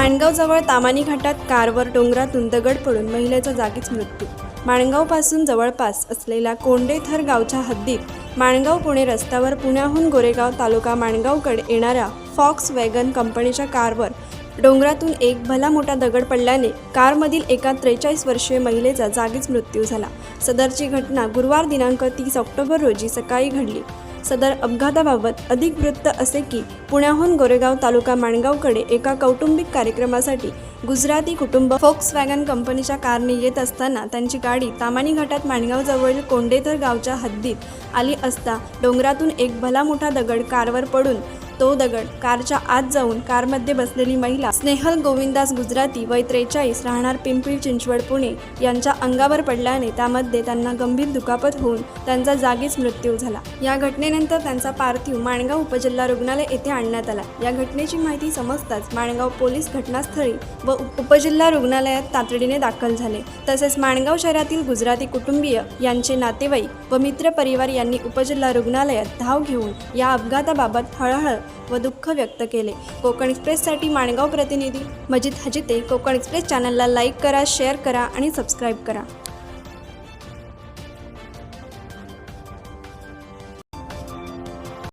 माणगावजवळ तामानी घाटात कारवर डोंगरातून दगड पडून महिलेचा जागीच मृत्यू. माणगावपासून जवळपास असलेल्या कोंडेथर गावच्या हद्दीत माणगाव पुणे रस्त्यावर पुण्याहून गोरेगाव तालुका माणगावकडे येणाऱ्या फॉक्स वॅगन कंपनीच्या कारवर डोंगरातून एक भला मोठा दगड पडल्याने कारमधील एका त्रेचाळीस वर्षीय महिलेचा जागीच मृत्यू झाला. सदरची घटना गुरुवार दिनांक तीस ऑक्टोबर रोजी सकाळी घडली. सदर अपघाताबाबत अधिक वृत्त असे की पुण्याहून गोरेगाव तालुका माणगावकडे एका कौटुंबिक कार्यक्रमासाठी गुजराती कुटुंब फोक्स वॅगन कंपनीच्या कारने येत असताना त्यांची गाडी तामाणी घाटात माणगावजवळील कोंडेतर गावच्या हद्दीत आली असता डोंगरातून एक भला मोठा दगड कारवर पडून तो दगड कारच्या आत जाऊन कारमध्ये बसलेली महिला स्नेहल गोविंदास गुजराती वय त्रेचाळीस राहणार पिंपरी चिंचवड पुणे. यांच्या अंगावर पडल्याने त्यामध्ये त्यांना गंभीर दुखापत होऊन त्यांचा जागीच मृत्यू झाला. या घटनेनंतर त्यांचा पार्थिव माणगाव उपजिल्हा रुग्णालय येथे आणण्यात आला. या घटनेची माहिती समजताच माणगाव पोलीस घटनास्थळी व उपजिल्हा रुग्णालयात तातडीने दाखल झाले. तसेच माणगाव शहरातील गुजराती कुटुंबीय यांचे नातेवाईक व मित्र परिवार यांनी उपजिल्हा रुग्णालयात धाव घेऊन या अपघाताबाबत हळहळ व दुःख व्यक्त केले. कोकण एक्सप्रेससाठी माणगाव प्रतिनिधी मजिद हजिते कोकण एक्सप्रेस चॅनलला लाईक करा शेअर करा आणि सबस्क्राईब करा.